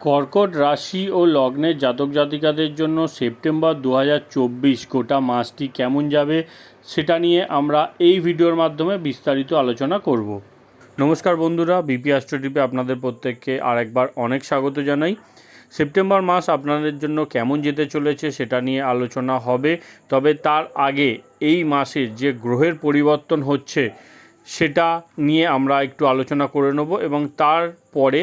কর্কট রাশি ও লগ্নের জাতক জাতিকাদের জন্য সেপ্টেম্বর দু হাজার চব্বিশ গোটা মাসটি কেমন যাবে সেটা নিয়ে আমরা এই ভিডিওর মাধ্যমে বিস্তারিত আলোচনা করব। নমস্কার বন্ধুরা, বিপি অ্যাস্ট্রোটিপে আপনাদের প্রত্যেককে আরেকবার অনেক স্বাগত জানাই। সেপ্টেম্বর মাস আপনাদের জন্য কেমন যেতে চলেছে সেটা নিয়ে আলোচনা হবে, তবে তার আগে এই মাসের যে গ্রহের পরিবর্তন হচ্ছে সেটা নিয়ে আমরা একটু আলোচনা করে নেব এবং তারপরে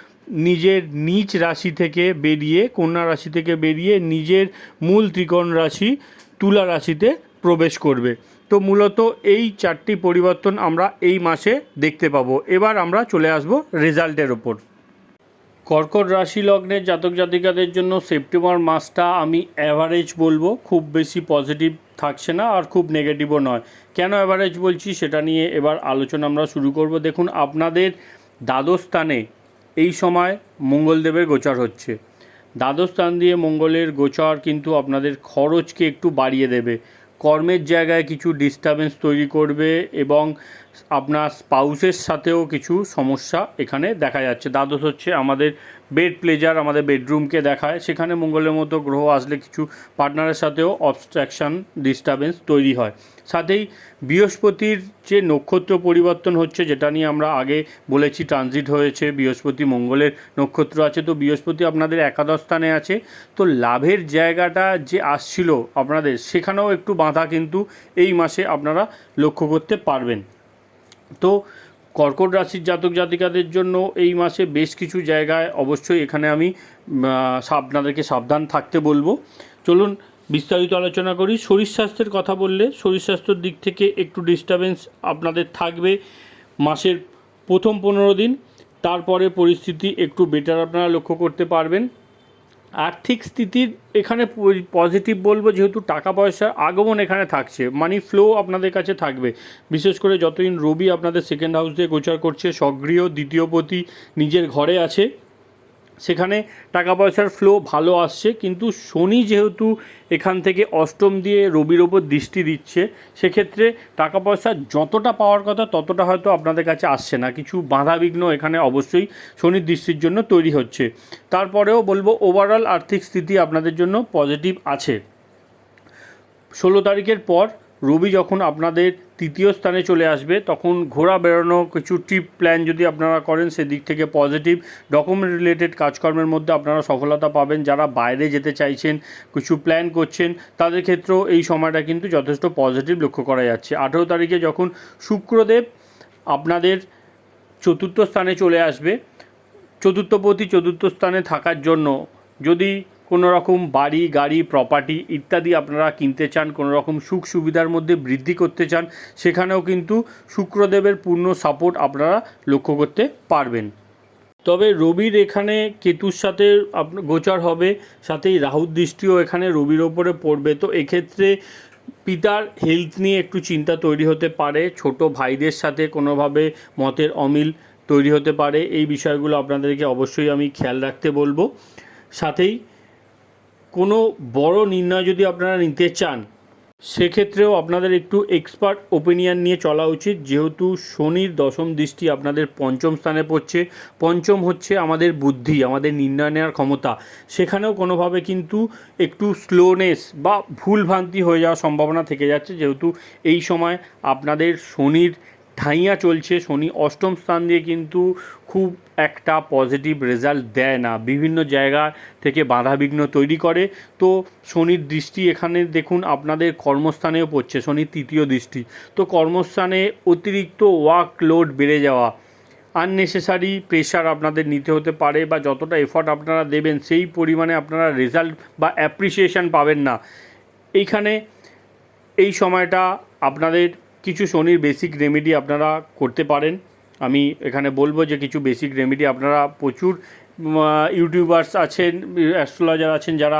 নিজের নিজ রাশি থেকে বেরিয়ে, কন্যা রাশি থেকে বেরিয়ে নিজের মূল ত্রিকোণ রাশি তুলা রাশিতে প্রবেশ করবে। তো মূলত এই চারটি পরিবর্তন আমরা এই মাসে দেখতে পাবো। এবার আমরা চলে আসব রেজাল্টের ওপর। কর্কট রাশি লগ্নের জাতক জাতিকাদের জন্য সেপ্টেম্বর মাসটা আমি অ্যাভারেজ বলব, খুব বেশি পজিটিভ থাকছে না আর খুব নেগেটিভও নয়। কেন অ্যাভারেজ বলছি সেটা নিয়ে এবার আলোচনা আমরা শুরু করব। দেখুন, আপনাদের দ্বাদশ স্থানে এই সময় মঙ্গলদেবের গোচর হচ্ছে। দ্বাদশ স্থান দিয়ে মঙ্গলের গোচর কিন্তু আপনাদের খরচকে একটু বাড়িয়ে দেবে। কর্মের জায়গায় কিছু ডিস্টারবেন্স তৈরি করবে এবং আপনার স্পাউসের সাথেও কিছু সমস্যা এখানে দেখা যাচ্ছে। দ্বাদশ হচ্ছে আমাদের বেড প্লেজার আমাদের বেডরুমকে দেখায়। সেখানে মঙ্গলের মতো গ্রহ আসলে কিছু পার্টনারের সাথেও অবস্ট্রাকশান, ডিস্টারবেন্স তৈরি হয়। সাথেই বৃহস্পতির যে নক্ষত্র পরিবর্তন হচ্ছে, যেটা নিয়ে আমরা আগে বলেছি ট্রানজিট হয়েছে, বৃহস্পতি মঙ্গলের নক্ষত্র আছে, তো বৃহস্পতি আপনাদের একাদশ স্থানে আছে। তো লাভের জায়গাটা যে আসছিল আপনাদের, সেখানেও একটু বাধা কিন্তু এই মাসে আপনারা লক্ষ্য করতে পারবেন। তো কর্কট রাশির জাতক জাতিকাদের জন্য এই মাসে বেশ কিছু জায়গায় অবশ্যই এখানে আমি আপনাদেরকে সাবধান থাকতে বলব। চলুন বিস্তারিত আলোচনা করি। শরীর স্বাস্থ্যের কথা বললে শরীর স্বাস্থ্যের দিক থেকে একটু ডিস্টারবেন্স আপনাদের থাকবে মাসের প্রথম পনেরো দিন। তারপরে পরিস্থিতি একটু বেটার আপনারা লক্ষ্য করতে পারবেন। আর্থিক স্থিতির এখানে পজিটিভ বলব, যেহেতু টাকা পয়সার আগমন এখানে থাকছে মানি ফ্লো আপনাদের কাছে থাকবে। বিশেষ করে যতদিন রবি আপনাদের সেকেন্ড হাউস দিয়ে গোচার করছে সক্রিয় দ্বিতীয়পতি নিজের ঘরে আছে সেখানে টাকা পয়সার ফ্লো ভালো আসছে, কিন্তু শনি যেহেতু এখান থেকে অষ্টম দিয়ে রবির ওপর দৃষ্টি দিচ্ছে, সেক্ষেত্রে টাকা পয়সা যতটা পাওয়ার কথা ততটা হয়তো আপনাদের কাছে আসছে না। কিছু বাধাবিঘ্ন এখানে অবশ্যই শনির দৃষ্টির জন্য তৈরি হচ্ছে। তারপরেও বলব ওভারঅল আর্থিক স্থিতি আপনাদের জন্য পজিটিভ আছে। ষোলো তারিখের পর রবি যখন আপনাদের তৃতীয় স্থানে চলে আসবে, তখন ঘোরা বেড়ানো কিছু ট্রিপ প্ল্যান যদি আপনারা করেন, সেদিক থেকে পজিটিভ ডকুমেন্ট রিলেটেড কাজকর্মের মধ্যে আপনারা সফলতা পাবেন। যারা বাইরে যেতে চাইছেন, কিছু প্ল্যান করছেন, তাদের ক্ষেত্রেও এই সময়টা কিন্তু যথেষ্ট পজিটিভ লক্ষ্য করা যাচ্ছে। আঠেরো তারিখে যখন শুক্রদেব আপনাদের চতুর্থ স্থানে চলে আসবে, চতুর্থপতি চতুর্থ স্থানে থাকার জন্য যদি কোনো রকম বাড়ি, গাড়ি প্রপার্টি ইত্যাদি আপনারা কিনতে চান কোনো রকম সুখ সুবিধার মধ্যে বৃদ্ধি করতে চান, সেখানেও কিন্তু শুক্রদেবের পূর্ণ সাপোর্ট আপনারা লক্ষ্য করতে পারবেন। তবে রবির এখানে কেতুর সাথে গোচর হবে, সাথেই রাহুর দৃষ্টিও এখানে রবির ওপরে পড়বে। তো এক্ষেত্রে পিতার হেলথ নিয়ে একটু চিন্তা তৈরি হতে পারে, ছোট ভাইদের সাথে কোনোভাবে মতের অমিল তৈরি হতে পারে, এই বিষয়গুলো আপনাদেরকে অবশ্যই আমি খেয়াল রাখতে বলব। সাথেই কোনো বড় নির্ণয় যদি আপনারা নিতে চান, সেক্ষেত্রেও আপনাদের একটু এক্সপার্ট ওপিনিয়ন নিয়ে চলা উচিত। যেহেতু শনির দশম দৃষ্টি আপনাদের পঞ্চম স্থানে পড়ছে, পঞ্চম হচ্ছে আমাদের বুদ্ধি, আমাদের নির্ণয় নেওয়ার ক্ষমতা। সেখানেও কোনোভাবে কিন্তু একটু স্লোনেস বা ভুলভ্রান্তি হয়ে যাওয়ার সম্ভাবনা থেকে যাচ্ছে। যেহেতু এই সময় আপনাদের শনির ঢাইয়া চলছে। শনি অষ্টম স্থান দিয়ে কিন্তু খুব একটা পজিটিভ রেজাল্ট দেয় না। বিভিন্ন জায়গা থেকে বাধাবিঘ্ন তৈরি করে। তো শনির দৃষ্টি এখানে দেখুন আপনাদের কর্মস্থানেও পড়ছে, শনির তৃতীয় দৃষ্টি। তো কর্মস্থানে অতিরিক্ত ওয়ার্ক লোড বেড়ে যাওয়া আননেসেসারি প্রেশার আপনাদের নিতে হতে পারে বা যতটা এফর্ট আপনারা দেবেন, সেই পরিমাণে আপনারা রেজাল্ট বা অ্যাপ্রিসিয়েশন পাবেন না। এইখানে এই সময়টা আপনাদের কিছু শনির বেসিক রেমেডি আপনারা করতে পারেন। আমি এখানে বলব যে কিছু বেসিক রেমেডি আপনারা প্রচুর ইউটিউবার্স আছেন অ্যাস্ট্রোলজার আছেন যারা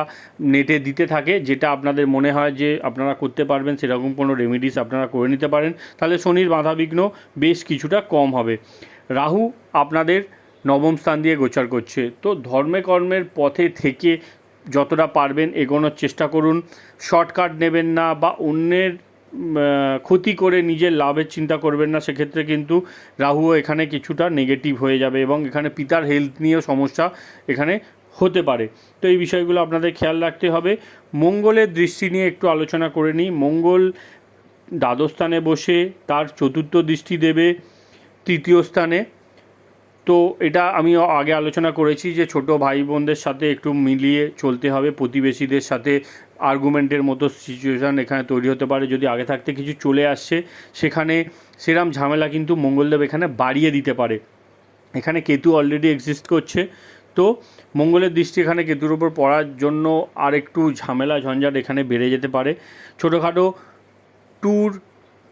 নেটে দিতে থাকে, যেটা আপনাদের মনে হয় যে আপনারা করতে পারবেন, সেরকম কোনো রেমেডিস আপনারা করে নিতে পারেন। তাহলে শনির বাধাবিঘ্ন বেশ কিছুটা কম হবে। রাহু আপনাদের নবম স্থান দিয়ে গোচার করছে। তো ধর্মে কর্মের পথে থেকে যতটা পারবেন এগোনোর চেষ্টা করুন। শর্টকাট নেবেন না বা অন্যের ক্ষতি করে নিজের লাভের চিন্তা করবেন না, সেক্ষেত্রে কিন্তু রাহুও এখানে কিছুটা নেগেটিভ হয়ে যাবে এবং এখানে পিতার হেলথ নিয়েও সমস্যা এখানে হতে পারে। তো এই বিষয়গুলো আপনাদের খেয়াল রাখতে হবে। মঙ্গলের দৃষ্টি নিয়ে একটু আলোচনা করে নিই। মঙ্গল দ্বাদস্থানে বসে, তার চতুর্থ দৃষ্টি দেবে তৃতীয় স্থানে। তো এটা আমি আগে আলোচনা করেছি যে ছোট ভাই বোনদের সাথে একটু মিলিয়ে চলতে হবে, প্রতিবেশীদের সাথে আর্গুমেন্টের মতো সিচুয়েশান এখানে তৈরি হতে পারে। যদি আগে থাকতে কিছু চলে আসছে সেখানে সেরাম ঝামেলা কিন্তু মঙ্গলদেব এখানে বাড়িয়ে দিতে পারে। এখানে কেতু অলরেডি এক্সিস্ট করছে। তো মঙ্গলের দৃষ্টি এখানে কেতুর উপর পড়ার জন্য আর একটু ঝামেলা, ঝঞ্ঝাট এখানে বেড়ে যেতে পারে। ছোটোখাটো ট্যুর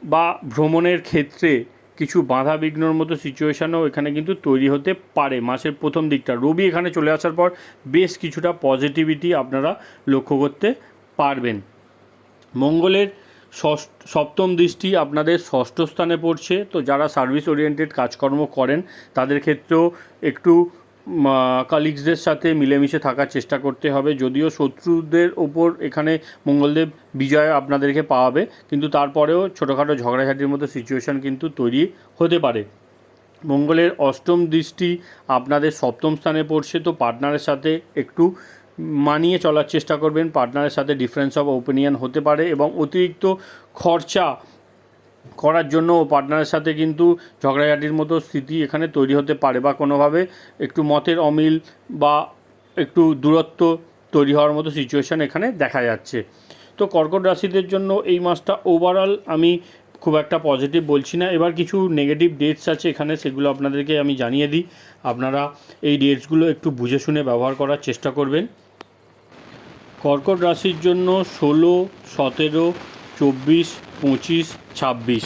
বা ভ্রমণের ক্ষেত্রে কিছু বাধা বিঘ্নর মতো সিচুয়েশানও এখানে কিন্তু তৈরি হতে পারে মাসের প্রথম দিকটা। রবি এখানে চলে আসার পর বেশ কিছুটা পজিটিভিটি আপনারা লক্ষ্য করতে পারবেন। মঙ্গলের সপ্তম দৃষ্টি আপনাদের ষষ্ঠ স্থানে পড়ছে। তো যারা সার্ভিস ওরিয়েন্টেড কাজকর্ম করেন, তাদের ক্ষেত্রেও একটু কালিগসদের সাথে মিলেমিশে থাকার চেষ্টা করতে হবে। যদিও শত্রুদের ওপর এখানে মঙ্গলদেব বিজয় আপনাদেরকে পাওয়াবে, কিন্তু তারপরেও ছোটোখাটো ঝগড়াঝাটির মতো সিচুয়েশান কিন্তু তৈরি হতে পারে। মঙ্গলের অষ্টম দৃষ্টি আপনাদের সপ্তম স্থানে পড়ছে। তো পার্টনারের সাথে একটু মানিয়ে চলার চেষ্টা করবেন, পার্টনারের সাথে ডিফারেন্স অফ ওপিনিয়ন হতে পারে এবং অতিরিক্ত খরচা করার জন্য পার্টনারের সাথে কিন্তু ঝগড়াঝাটির মতো স্থিতি এখানে তৈরি হতে পারে বা কোনোভাবে একটু মতের অমিল বা একটু দূরত্ব তৈরি হওয়ার মতো সিচুয়েশান এখানে দেখা যাচ্ছে। তো কর্কট রাশিদের জন্য এই মাসটা ওভারঅল আমি খুব একটা পজিটিভ বলছি না। এবার কিছু নেগেটিভ ডেটস আছে এখানে, সেগুলো আপনাদেরকে আমি জানিয়ে দিই। আপনারা এই ডেটসগুলো একটু বুঝে শুনে ব্যবহার করার চেষ্টা করবেন। কর্কট রাশির জন্য ষোলো, সতেরো, চব্বিশ, পঁচিশ, ছাব্বিশ।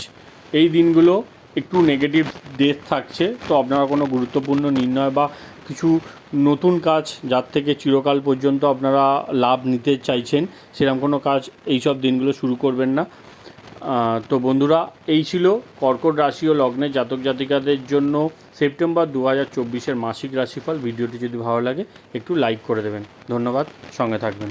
এই দিনগুলো একটু নেগেটিভ ডেট থাকছে, তো আপনারা কোনো গুরুত্বপূর্ণ নির্ণয় বা কিছু নতুন কাজ যার থেকে চিরকাল পর্যন্ত আপনারা লাভ নিতে চাইছেন সেরকম কোনো কাজ এইসব দিনগুলো শুরু করবেন না। তো বন্ধুরা, এই ছিল কর্কট রাশি ও লগ্নে জাতক জাতিকাদের জন্য সেপ্টেম্বর দু হাজার চব্বিশের মাসিক রাশিফল। ভিডিওটি যদি ভালো লাগে, একটু লাইক করে দেবেন। ধন্যবাদ। সঙ্গে থাকবেন।